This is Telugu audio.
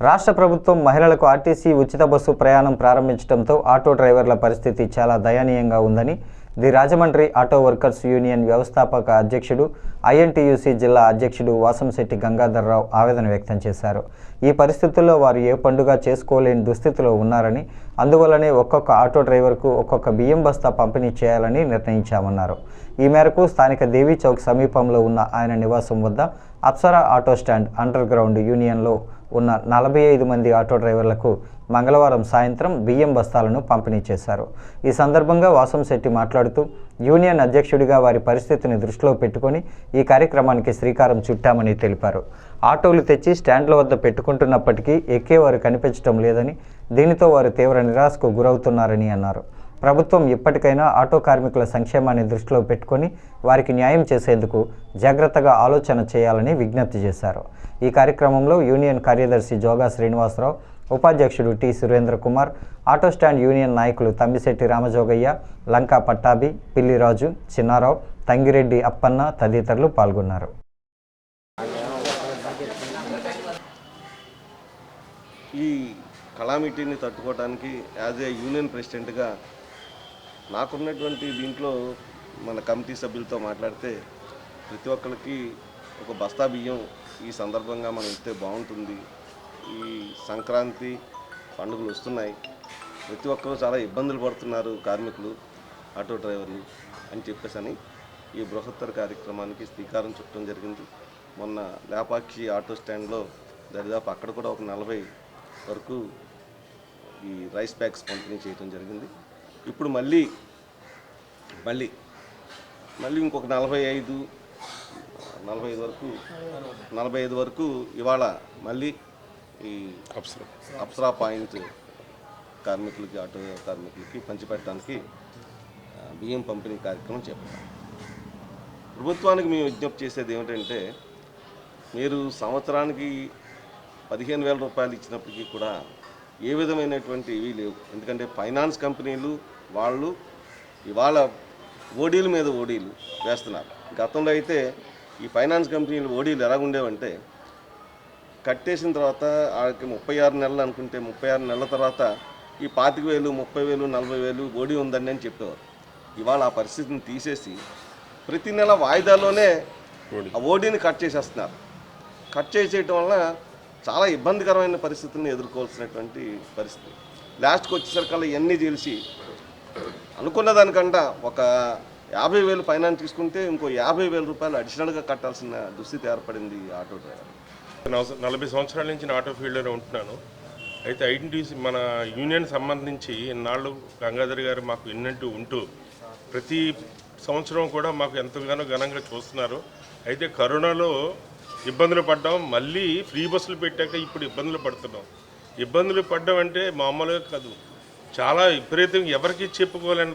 రాష్ట్ర ప్రభుత్వం మహిళలకు ఆర్టీసీ ఉచిత బస్సు ప్రయాణం ప్రారంభించడంతో ఆటో డ్రైవర్ల పరిస్థితి చాలా దయనీయంగా ఉందని the Rajahmundry auto workers union వ్యవస్థాపక అధ్యక్షుడు ఐఎన్టీయూసీ జిల్లా అధ్యక్షుడు వాసంశెట్టి గంగాధర్రావు ఆవేదన వ్యక్తం చేశారు. ఈ పరిస్థితుల్లో వారు ఏ పండుగ చేసుకోలేని దుస్థితిలో ఉన్నారని అందువల్లనే ఒక్కొక్క ఆటో డ్రైవర్కు ఒక్కొక్క బియ్యం బస్తా పంపిణీ చేయాలని నిర్ణయించామన్నారు. ఈ మేరకు స్థానిక దేవీ చౌక్ సమీపంలో ఉన్న ఆయన నివాసం వద్ద Apsara auto stand underground యూనియన్లో ఉన్న నలభై ఐదు మంది ఆటో డ్రైవర్లకు మంగళవారం సాయంత్రం బియ్యం బస్తాలను పంపిణీ చేశారు. ఈ సందర్భంగా వాసంశెట్టి మాట్లాడుతూ యూనియన్ అధ్యక్షుడిగా వారి పరిస్థితిని దృష్టిలో పెట్టుకొని ఈ కార్యక్రమానికి శ్రీకారం చుట్టామని తెలిపారు. ఆటోలు తెచ్చి స్టాండ్ల వద్ద పెట్టుకుంటున్నప్పటికీ ఎక్కేవారు కనిపించడం లేదని దీనితో వారు తీవ్ర నిరాశకు గురవుతున్నారని అన్నారు. ప్రభుత్వం ఇప్పటికైనా ఆటో కార్మికుల సంక్షేమాన్ని దృష్టిలో పెట్టుకొని వారికి న్యాయం చేసేందుకు జాగ్రత్తగా ఆలోచన చేయాలని విజ్ఞప్తి చేశారు. ఈ కార్యక్రమంలో యూనియన్ కార్యదర్శి జోగా శ్రీనివాసరావు ఉపాధ్యక్షుడు T Surendra Kumar auto stand union నాయకులు తమ్మిశెట్టి రామజోగయ్య లంకా పట్టాభి పిల్లిరాజు చిన్నారావు తంగిరెడ్డి అప్పన్న తదితరులు పాల్గొన్నారు. ఈ కళామిటీని తట్టుకోవడానికి యాజ్ ఏ యూనియన్ ప్రెసిడెంట్గా నాకున్నటువంటి దీంట్లో మన కమిటీ సభ్యులతో మాట్లాడితే ప్రతి ఒక్కరికి ఒక బస్తా బియ్యం ఈ సందర్భంగా మనం ఇస్తే బాగుంటుంది. ఈ సంక్రాంతి పండుగలు వస్తున్నాయి. ప్రతి ఒక్కరూ చాలా ఇబ్బందులు పడుతున్నారు కార్మికులు ఆటో డ్రైవర్లు అని చెప్పేసని ఈ బృహత్తర కార్యక్రమానికి శ్రీకారం చుట్టడం జరిగింది. మొన్న లేపాక్షి ఆటో స్టాండ్లో దరిదాపు అక్కడ కూడా ఒక నలభై వరకు ఈ రైస్ బ్యాగ్స్ పంపిణీ చేయడం జరిగింది. ఇప్పుడు మళ్ళీ మళ్ళీ మళ్ళీ ఇంకొక నలభై ఐదు నలభై ఐదు వరకు నలభై ఐదు వరకు ఇవాళ మళ్ళీ ఈ అప్సరా. అప్సరా పాయింట్ కార్మికులకి ఆటో కార్మికులకి పంచిపెట్టడానికి బియ్యం పంపిణీ కార్యక్రమం చేపట్టాం. ప్రభుత్వానికి మేము విజ్ఞప్తి చేసేది ఏమిటంటే మీరు సంవత్సరానికి పదిహేను వేల రూపాయలు ఇచ్చినప్పటికీ కూడా ఏ విధమైనటువంటి ఇవి లేవు. ఎందుకంటే ఫైనాన్స్ కంపెనీలు వాళ్ళు ఇవాళ ఓడీల మీద ఓడీలు వేస్తున్నారు. గతంలో అయితే ఈ ఫైనాన్స్ కంపెనీలు ఓడీలు ఎలాగుండేవంటే కట్టేసిన తర్వాత వాళ్ళకి ముప్పై ఆరు నెలలు అనుకుంటే ముప్పై ఆరు నెలల తర్వాత ఈ పాతిక వేలు ముప్పై వేలు నలభై వేలు ఓడి ఉందండి అని చెప్పేవారు. ఇవాళ ఆ పరిస్థితిని తీసేసి ప్రతి నెల వాయిదాలోనే ఆ ఓడీని కట్ చేసేస్తున్నారు. కట్ చేసేయటం వల్ల చాలా ఇబ్బందికరమైన పరిస్థితులను ఎదుర్కోవాల్సినటువంటి పరిస్థితి. లాస్ట్కి వచ్చేసరికల్లా ఇవన్నీ తెలిసి అనుకున్న దానికంట ఒక యాభై వేలు ఫైనాన్స్ తీసుకుంటే ఇంకో యాభై వేల రూపాయలు అడిషనల్గా కట్టాల్సిన దుస్థితి ఏర్పడింది ఆటో డ్రైవర్. నలభై- నలభై సంవత్సరాల నుంచి నేను ఆటో ఫీల్డ్లో ఉంటున్నాను. అయితే ఐడెంటిటీస్ మన యూనియన్ సంబంధించి ఇన్నాళ్ళు గంగాధర్ గారు మాకు ఎన్నంటూ ఉంటూ ప్రతి సంవత్సరం కూడా మాకు ఎంతగానో ఘనంగా చూస్తున్నారు. అయితే కరోనాలో ఇబ్బందులు పడ్డాం. మళ్ళీ ఫ్రీ బస్సులు పెట్టాక ఇప్పుడు ఇబ్బందులు పడుతున్నాం. ఇబ్బందులు పడ్డం అంటే మామూలుగా కాదు. చాలా విపరీతంగా ఎవరికి చెప్పుకోలేని